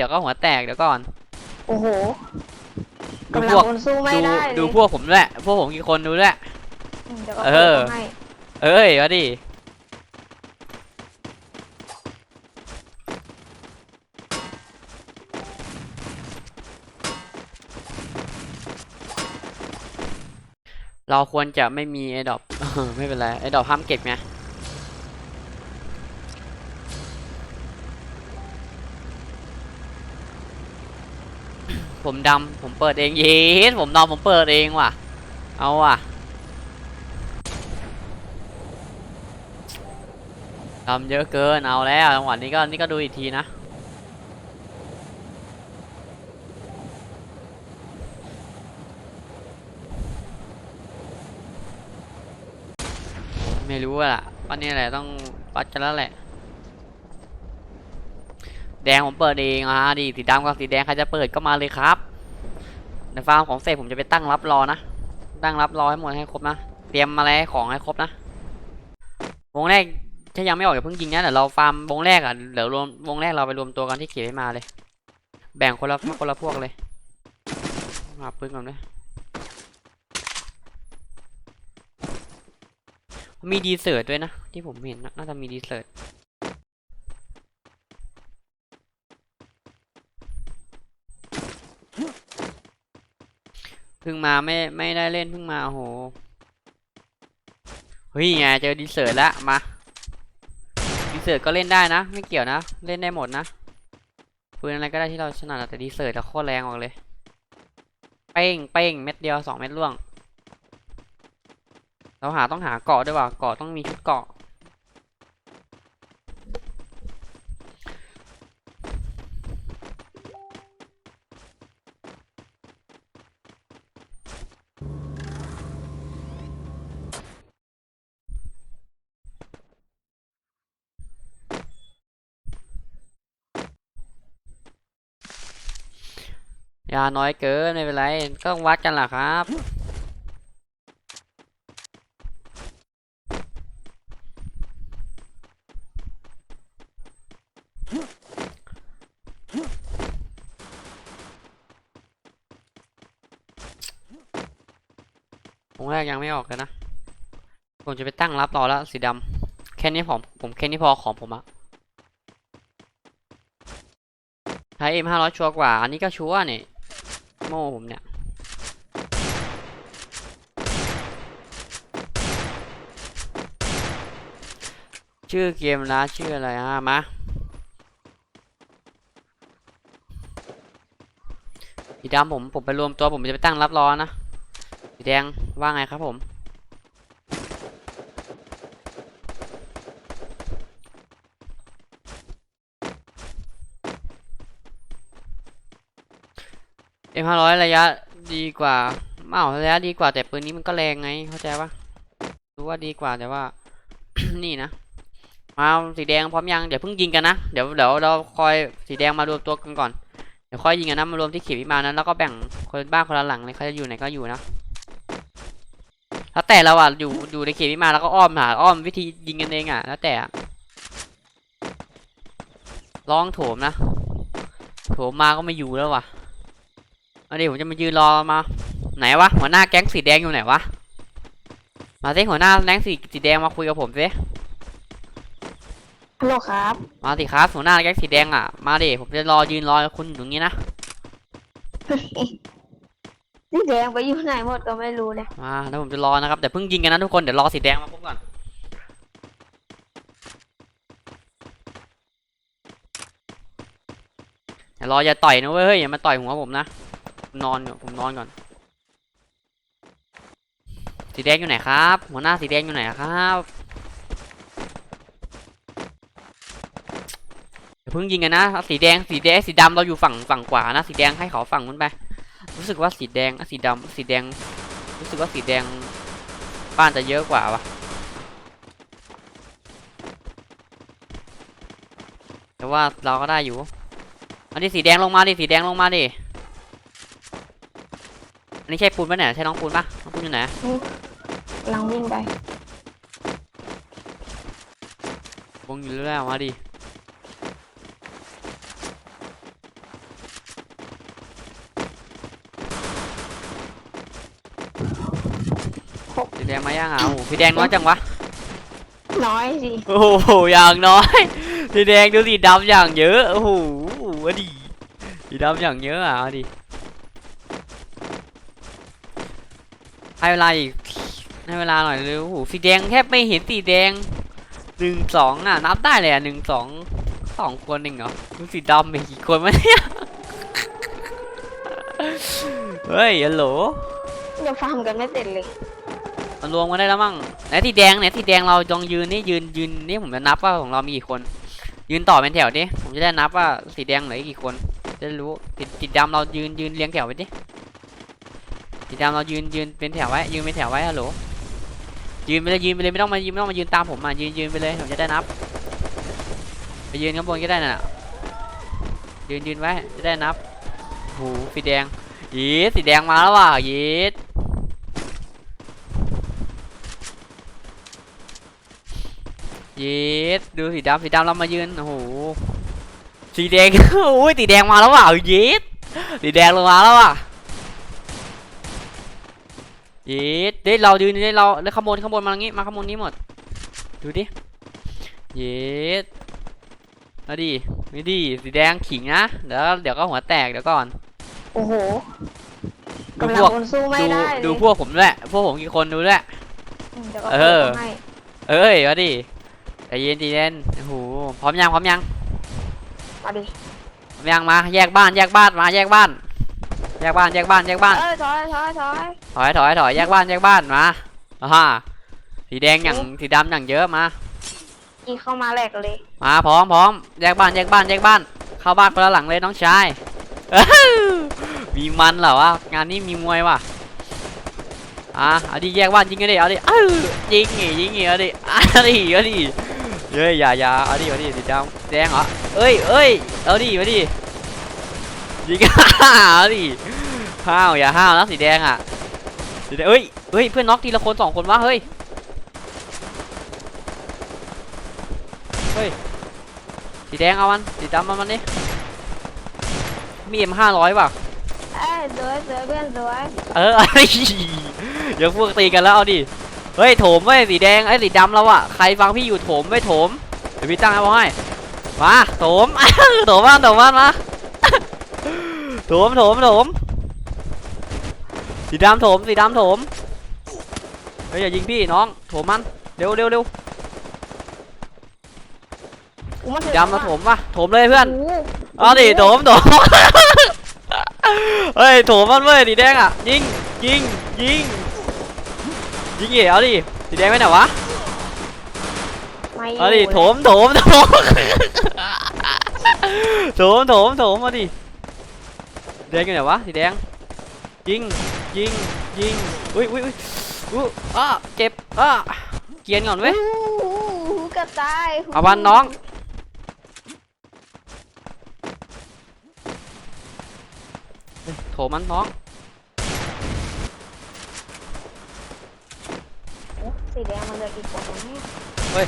ดี๋ยวก็หัวแตกเดี๋ยวก่อน โอ้โหดูกำลัพงวกคนสู้ไม่ดูได้ดูเลยพวกผมด้วยพวกผมกี่คนดูด้วย อืมเดี๋ยวก็เออ ปิดให้เอ้ยมาดิเราควรจะไม่มีไอ้ดอกไม่เป็นไรไอ้ดอกห้ามเก็บไง ผมดำผมเปิดเองเย้ผมดำผมเปิดเองว่ะ เอาว่ะทำเยอะเกินเอาแล้วจังหวะนี้ก็นี่ก็ดูอีกทีนะไม่รู้อะล่ะวันนี้แหละต้องวัดกันแล้วแหละ แดงผมเปิดเองอะดีสีดำกับสีแดงใครจะเปิดก็มาเลยครับ ในฟาร์มของเสร็จผมจะไปตั้งรับรอนะ ตั้งรับรอให้หมดให้ครบนะ เตรียมมาแล้วของให้ครบนะ วงแรกถ้ายังไม่ออกอย่าเพิ่งยิงนะเดี๋ยวเราฟาร์มวงแรกอะเดี๋ยวรวมวงแรกเราไปรวมตัวกันที่เขียนให้มาเลย แบ่งคนละคนละพวกเลยหาปืนก่อนเลยมีดีเซิร์ตด้วยนะ ที่ผมเห็นนะน่าจะมีดีเซิร์ต เพิ่งมาไม่ไม่ได้เล่นเพิ่งมาโหเฮ้ยไงเจอดีเซิร์ตแล้วมาดีเซิร์ตก็เล่นได้นะ ไม่เกี่ยวนะ เล่นได้หมดนะปืนอะไรก็ได้ที่เราถนัดอะแต่ดีเซิร์ตอะโคตรแรงออกเลยเป้งเป้งเม็ดเดียวสองเม็ดล่วง เราหาต้องหาเกาะด้วยว่ะเกาะต้องมีชุดเกาะ ยาน้อยเกินไม่เป็นไรก็วัดกันล่ะครับวงแรกยังไม่ออกเลยนะ ผมจะไปตั้งรับรอแล้วสีดำแค่นี้ผม ผมแค่นี้พอของผมอะใช้ M ห้าร้อยชัวร์กว่า อันนี้ก็ชัวร์นี่ โม่ผมเนี่ยชื่อเกมนะชื่ออะไรฮะมาสีดำผมผมไปรวมตัวผมจะไปตั้งรับรอนะสีแดงว่าไงครับผม เอ็มห้าร้อยระยะดีกว่าเอ้าระยะดีกว่าแต่ปืนนี้มันก็แรงไงเข้าใจปะรู้ว่าดีกว่าแต่ว่า นี่นะมาสีแดงพร้อมยังเดี๋ยวเพิ่งยิงกันนะเดี๋ยวเดี๋ยวเราคอยสีแดงมารวมตัวกันก่อนเดี๋ยวค่อยยิงกันนะมารวมที่ขีดพิมานั้นแล้วก็แบ่งคนบ้านคนละหลังเลยเขาจะอยู่ไหนก็อยู่นะแล้วแต่เราอะอยู่อยู่ในเขตพิมานแล้วก็อ้อมหาอ้อมวิธียิงกันเองอะ แล้วแต่อะลองโถมนะโถมมาก็ไม่อยู่แล้วว่ะ อาดิผมจะมายืนรอมา ไหนวะหัวหน้าแก๊งสีแดงอยู่ไหนวะ มาสิหัวหน้าแก๊งสีสีแดงมาคุยกับผมสิฮัลโหลครับ มาสิครับหัวหน้าแก๊งสีแดงอะ มาดิผมจะรอยืนรอคุณอยู่ตรงนี้นะนี่แดงไปอยู่ไหนหมดก็ไม่รู้เลยมาแล้วผมจะรอนะครับแต่เพิ่งยิงกันนะทุกคนเดี๋ยวรอสีแดงมาปุ๊บก่อนอย่ารออย่าต่อยนะเว้ยเฮ้ยอย่ามาต่อยหัวผมนะผม นอนอยู่ผมนอนก่อน สีแดงอยู่ไหนครับ หัวหน้าสีแดงอยู่ไหนครับเพิ่งยิงกันนะสีแดงสีแดงสีดำเราอยู่ฝั่งฝั่งขวานะสีแดงให้เขาฝั่งนู้นไป รู้สึกว่าสีแดงสีดำสีแดง รู้สึกว่าสีแดงบ้านจะเยอะกว่าวะแต่ว่าเราก็ได้อยู่อันนี้สีแดงลงมาดิสีแดงลงมาดิ นนี้ใช่ปูนปะเนี่ยใช่น้องปูนปะน้องปูนอยู่ไหนลังวิ่งไปวงอยู่แล้วมาดิสีแดงมาย่างอะโอ้สีแดงน้อยจังวะ น้อยสิโอ้โห อย่างน้อย สีแดงดูสีดำอย่างเยอะ โอ้โหอดีสีดำอย่างเยอะอะดี ให้เวลาอีกให้เวลาหน่อยเร็วโอ้โหสีแดงแทบไม่เห็นสีแดงหนึ่งสองอะนับได้เลยอะหนึ่งสองสองคนเองเหรอดูสีดำมีกี่คนวะเนี่ยเฮ้ยฮัลโหลยังฟาร์มกันไม่เสร็จเลยมันรวมกันได้แล้วมั้งไหนสีแดงเนี่ยสีแดงเราจองยืนนี่ยืนยืนนี่ผมจะนับว่าของเรามีกี่คน ยืนต่อเป็นแถวดิผมจะได้นับว่าสีแดงเหลืออีกกี่คนจะได้รู้สีสีดำเรายืนยืนเรียงแถวไปดิ สีดำเรายืนยืนเป็นแถวไว้ยืนเป็นแถวไว้ฮัลโหลยืนไปเลยยืนไปเลยไม่ต้องมายืนไม่ต้องมายืนตามผมมายืนยืนไปเลยผมจะได้นับ ไปยืนข้างบนก็ได้น่ะยืนยืนไว้จะได้นับโหสีแดงยีสีแดงมาแล้วว่ะยีดย็ดดูสีดำสีดำเรามายืนโอ้โหสีแดงโอ้ยสีแดงมาแล้วว่ะย็ดสีแดงลงมาแล้วว่ะ เย็ดเดี๋ยวเรายืนเดี๋ยวเราแล้วข้างบนข้างบนมาอย่างงี้มาข้างบนนี้หมดดูดิเย็ดเอาดิไม่ดีสีแดงขิงนะเดี๋ยวเดี๋ยวก็หัวแตกเดี๋ยวก่อนโอ้โหดูกำลัพงวกคนสู้ไม่ดูได้เลยดูพวกผมด้วยพวกผมกี่คนดูด้วยอืมเดี๋ยวก็เออให้เอ้ยมาดิใจเย็นใจเย็นโอ้โหพร้อมยังพร้อมยังมาดิยังมาแยกบ้านแยกบ้านมาแยกบ้าน แยกบ้านแยกบ้านแยกบ้าน เออถอยถอยถอยถอยถอยถอยแยกบ้านแยกบ้านมาอ่าฮะสีแดงอย่างสีดำอย่างเยอะมา ยิงเข้ามาแหลกเลย มาพร้อมพร้อมแยกบ้านแยกบ้านแยกบ้าน เข้าบ้านคนละหลังเลยน้องชายอื้อหือมีมันเหรอวะงานนี้มีมวยว่ะอะเอาดิแยกบ้านยิงกันดิเอาดิเอ้ายิงไงยิงไงเอาดิเอาดิเอาดิเฮ้ยอย่าอย่าเอาดิเอาดิสีดำแดงเหรอเอ้ยเอ้ยเอาดิเอาดิ ยิงเอาดิห้าวอย่าห้าวนะสีแดงอะสีแดงเอ้ยเฮ้ยเพื่อนน็อกทีละคนสองคนวะเฮ้ยเฮ้ยสีแดงเอามันสีดำเอามันดิมีเอ็มห้าร้อยว่ะเอ้ยสวยสวยเพื่อนสวยเออไอ้เดี๋ยวพวกตีกันแล้วเอาดิเฮ้ยโถมเว้ยสีแดงไอ้ยสีดำแล้วอะใครฟังพี่อยู่โถมไม่โถมเดี๋ยวพี่ตั้งให้พอให้มาโถมโถมมาโถมมามา โถมโถมโถมสีดำโถมสีดำโถมเฮ้ยอย่ายิงพี่น้องโถมมันเร็วเร็วเร็วกูมาสีถึงดำมาโถมป่ะโถมเลยเพื่อนโอ้โหเอาดิโถมโถมเฮ้ยโถมมันเว้ยสีแดงอะยิงยิงยิงยิงเหรเอาดิสีแดงไปไหนวะไม่เอาดิยู่โถมโถมโถมโถมโถมโถมเอาดิ แดงอยู่ไหนวะสีแดงยิงยิงยิงอุ้ยอุ้ยอุ้ยอุ้ยอ้าเจ็บอ้าเกียนก่อนเว้ยโอ้โหกระตายเอาวันน้องเฮ้ยโถมมันน้องโอ้สีแดงมันเหลือกี่คนวะเนี่ย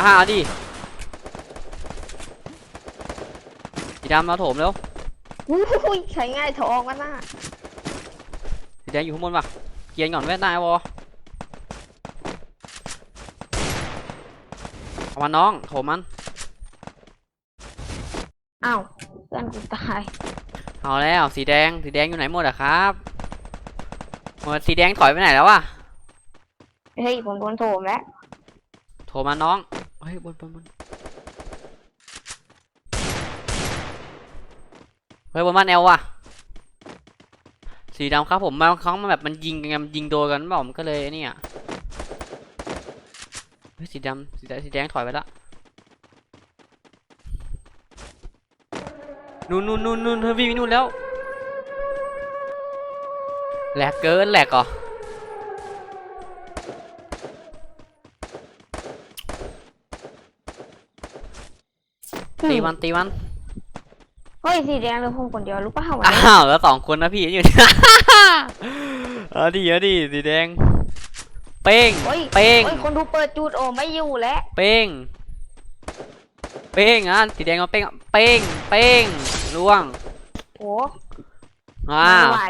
อ่าเอาดิสีดำมาโถมเร็ว อุ้ยใช้ง่ายทองวะน่ะสีแดงอยู่ข้างบนป่ะเกียนก่อนเว้ยนายวอเอามันน้องโถมมัน อ้าวเพื่อนกูตายเอาแล้วสีแดงสีแดงอยู่ไหนหมดอะครับหมดสีแดงถอยไปไหนแล้ววะเฮ้ยผมโดนโถมแล้วโถมมาน้องเฮ้ยบนบนบน เฮ้ยบนบ้านแอลว่ะ สีดำครับผมบางครั้งมันแบบมันยิงกันไงมันยิงโดนกันเปล่าผมก็เลยเนี่ยเฮ้ยสีดำสีแดงสีแดงถอยไปละนู่นนู่นนู่นนู่นเฮ้ยวิ่งไปนู่นแล้วแหลกเกินแหลกเหรอตีมันตีมัน ฮ้ยสีแดงเหลยผมคนเดียวรู้ป่าววะอ้าวแล้วสองคนนะพี่อยู่เนี่ยเอาดิเอาดิสีแดง เป้งเฮ้ยเป้งเฮ้ยคนดูเปิดจูดโอไม่อยู่แล้วเป้ง เป้งอะสีแดงมาเป้งอะเป้ง เป้งล่วงโอ้อ้าไม่วไหว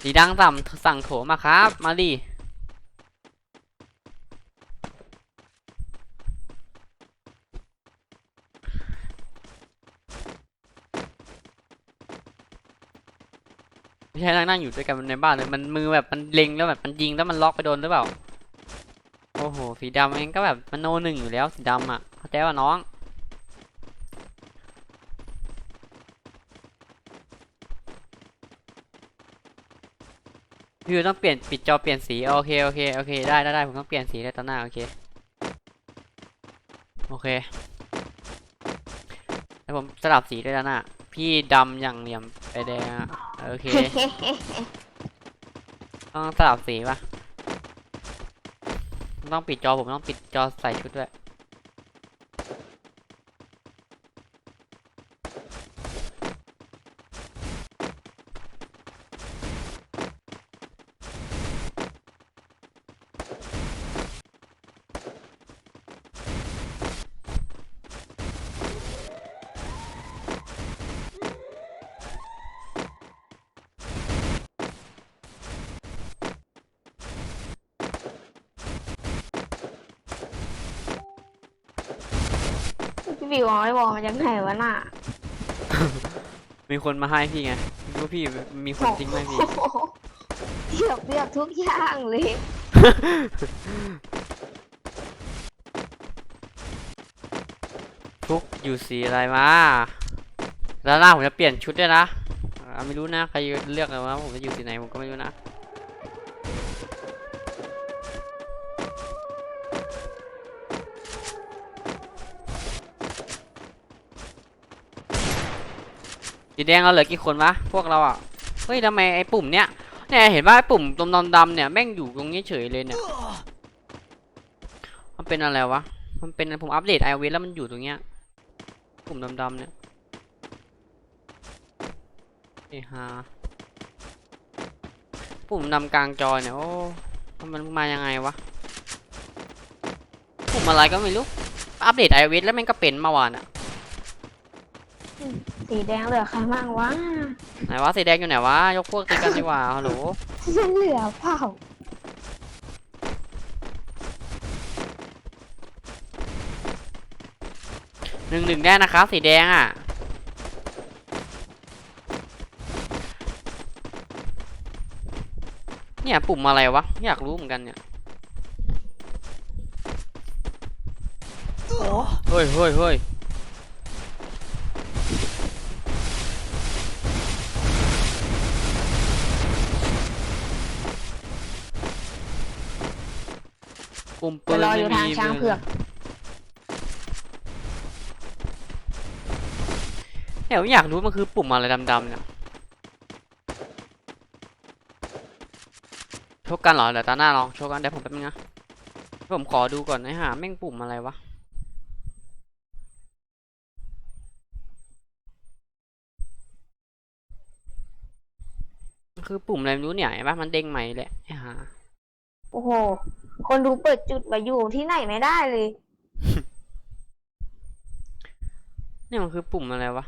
สีดังสั่งสั่งโถมาครับ มาดิ ไม่ใช่นั่งนั่งอยู่ด้วยกันในบ้านเลยมันมือแบบมันเล็งแล้วแบบมันยิงแล้วมันล็อกไปโดนหรือเปล่า โอ้โหสีดำเองก็แบบมันโนหนึ่งอยู่แล้วสีดำอะเข้าใจว่าน้องพี่ต้องเปลี่ยนปิดจอเปลี่ยนสีโอเคโอเคโอเคได้ได้ได้ผมต้องเปลี่ยนสีเลยตอนหน้าโอเคโอเคแล้วผมสลับสีด้วยตอนหน้าพี่ดำอย่างเหลี่ยมไปแดงอะ โอเค ต้องสลับสีปะต้องปิดจอผมต้องปิดจอใส่ชุดด้วย พี่บิวเอาไอ้บอลมาจากไหนวะน่ะมีคนมาให้พี่ไงไม่รู้พี่มีคนทิ้งไหมพี่ โอ้โหเทียบเรียบทุกอย่างเลย ทุกอยู่สีอะไรมา แล้วหน้าผมจะเปลี่ยนชุดด้วยนะอ่าไม่รู้นะใครเลือกเลยว่าผมจะอยู่สีไหนผมก็ไม่รู้นะ สีแดงเราเหลือกี่คนวะพวกเราอะเฮ้ยทำไมไอ้ปุ่มเนี้ยเนี่ยเห็นว่าไอ้ปุ่มตรงดำๆเนี่ยแม่งอยู่ตรงนี้เฉยเลยเนี่ยมันเป็นอะไรวะมันเป็นผมอัปเดต iOS แล้วมันอยู่ตรงเนี้ยปุ่มดำๆเนี่ยเอ้ฮาปุ่มดำกลางจอเนี่ยโอ้มันมายังไงวะปุ่มอะไรก็ไม่รู้อัปเดต iOS แล้วแมันก็เป็นเมื่อวานอะ สีแดงเหลือใครบ้างวะไหนวะสีแดงอยู่ไหนวะยกพวกตีกันดีกว่าฮัลโหลฉันเหลือเปล่าหนึ่งหนึ่งได้นะครับสีแดงอะเนี่ยปุ่มอะไรวะ อยากรู้เหมือนกันเนี่ยโอ้เฮ้ยเฮ้ยเฮ้ย ปุ่มปืจะนรออยู่ไม่ทางมีช้างมืเผือกเนี่ยผมอยากรู้มันคือปุ่มอะไรดำๆเนี่ยโชกกันเหรอเดี๋ยวตาหน้าลองโชกกันเดี๋ยวผมแป๊บนึงนะผมขอดูก่อนไอ้ห่าแม่งปุ่มอะไรวะมันคือปุ่มอะไรไม่รู้เนี่ยเห็นปะมันเด้งใหม่แหละไอ้ห่าโอ้โห คนดูเปิดจุดมาอยู่ที่ไหนไม่ได้เลย นี่มันคือปุ่มอะไรวะ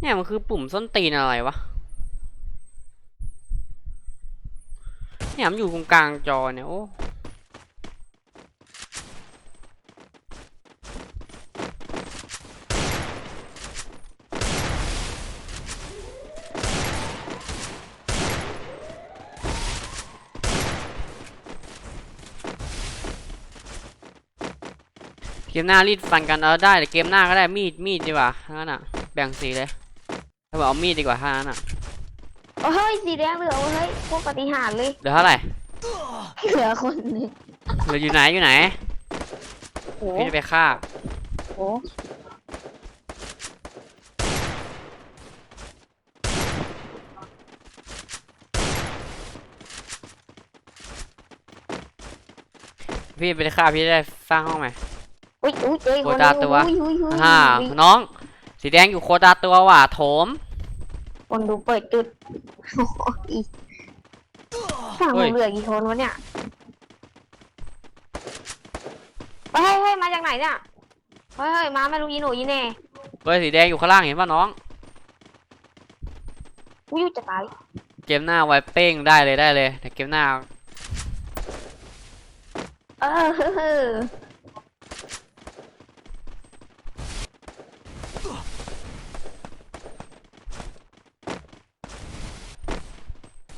เนี่ยมันคือปุ่มส้นตีนอะไรวะ เนี่ยมันอยู่ตรงกลางจอเนี่ยโอ้ เกมหน้ารีดฟันกันเออได้แต่เกมหน้าก็ได้มีดมีดดีกว่าถ้างั้นอะแบ่งสีเลยถ้าบอกเอามีดดีกว่าถ้างั้นอะโอ้เฮ้ยสีแดงเหลือเฮ้ยพวกปฏิหารย์เลยเหลือเท่าไหร่เหลือคนหนึงเหลืออยู่ไหนอยู่ไหนโอ้พี่จะไปฆ่าโหพี่ไปฆ่าพี่จะได้สร้างห้องใหม่ อุ้ยอุ้ยเอ้ยโคคนตานี้ตัว อุ้ยอุ้ยอุ้ยฮ่าอุ้ยน้อง สีแดงอยู่โคตาตัวว่ะโถม คนดูเปิดจุดโอ้โหอีกฝั่งเฮ้ผยมเหลือกี่คนวะเนี่ยเฮ้ยเฮ้ยมาจากไหนเนี่ยเฮ้ยเฮ้ยมาไม่รู้ยีหนูยีแน่เฮ้ยสีแดงอยู่ข้างล่างเห็นป่ะน้อง อุ้ยจะตายเกมหน้าไว้เป้งได้เลยได้เลยแต่เกมหน้าเออเฮ้อเฮ้อ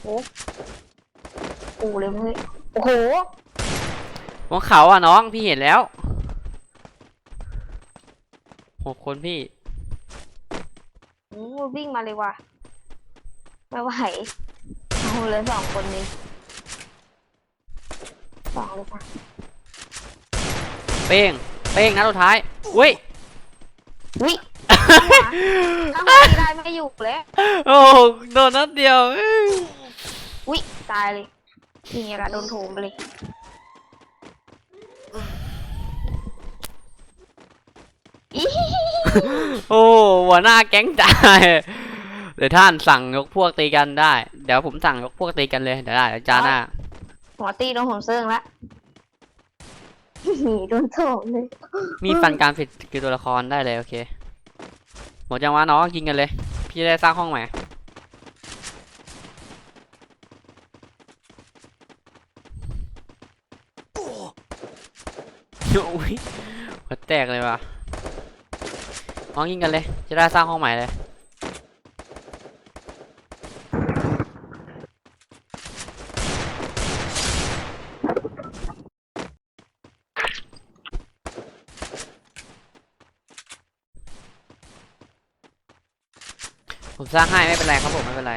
โอ้โอ้เลยมึงเฮ้ยโอ้โหบนเขาอะน้องพี่เห็นแล้วหกคนพี่โอ้วิ่งมาเลยว่ะไม่ไหวเอาเหลยสองคนนี้สองเลยป่ะเป้งเป้งนัดสุดท้ายอุ้ยวิถ้าหัวที่ได้ไม่อยู่แล้ว โอ้โดนนัดเดียวเอ้ยวิตายเลยนี่ไงล่ะโดนโถมไปเลยอีโอ้หัวหน้าแก๊งตายเดี๋ยวท่านสั่งยกพวกตีกันได้ เดี๋ยวผมสั่งยกพวกตีกันเลยเดี๋ยวได้เดี๋ยวจ้าหน้าหัวตีโดนผมเซิงละหนีโดนโถมเลย มีดฟันการผิดคือตัวละครได้เลยโอเค หมดจังหวะน้องยิงกันเลย พี่จะได้สร้างห้องใหม่ อุ้ยหัวแตกเลยว่ะน้องยิงกันเลย จะได้สร้างห้องใหม่เลย ผมสร้างให้ไม่เป็นไรครับผม ไม่เป็นไร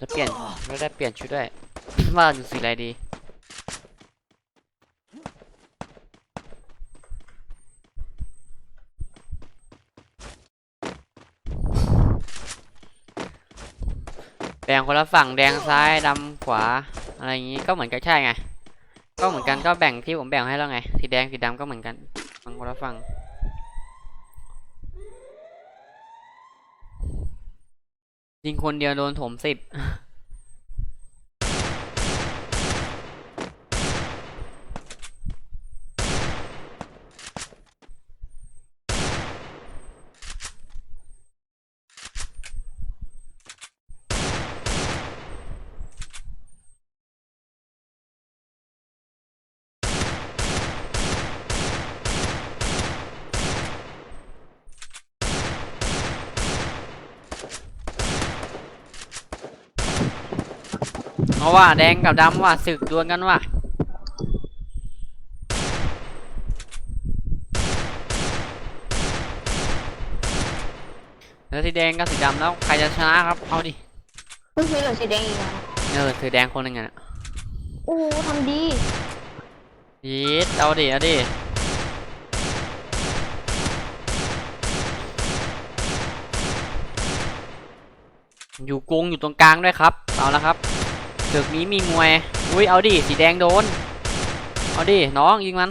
จะเปลี่ยน ไม่ได้เปลี่ยนชุดด้วยว่าอยู่สีอะไรดีแดงคนละฝั่งแดงซ้ายดำขวาอะไรอย่างงี้ก็เหมือนกันใช่ไง ก็เหมือนกันก็แบ่งที่ผมแบ่งให้แล้วไง สีแดงสีดำก็เหมือนกันฝั่งคนละฝั่งยิงคนเดียวโดนถมสิบ เพราะว่าแดงกับดำว่าศึกดวลกันว่ะแล้วสีแดงกับสีดำแล้วใครจะชนะครับ เอาดิเพิ่งมีเหลือสีแดงอีกแล้วนะเออสีแดงคนหนึ่งอะโอ้ทำดียีดเอาดิเอาดิอยู่กรงอยู่ตรงกลางด้วยครับ เอาละครับ ศึกนี้มีมวย อุ้ยเอาดิสีแดงโดน เอาดิน้องยิงมัน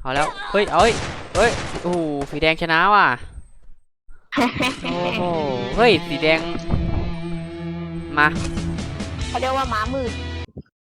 เอาแล้ว เฮ้ย เอ้ยเฮ้ยโอ้โหสีแดงชนะว่ะ โอ้โห เฮ้ย สีแดง มา เขาเรียกว่าม้ามืด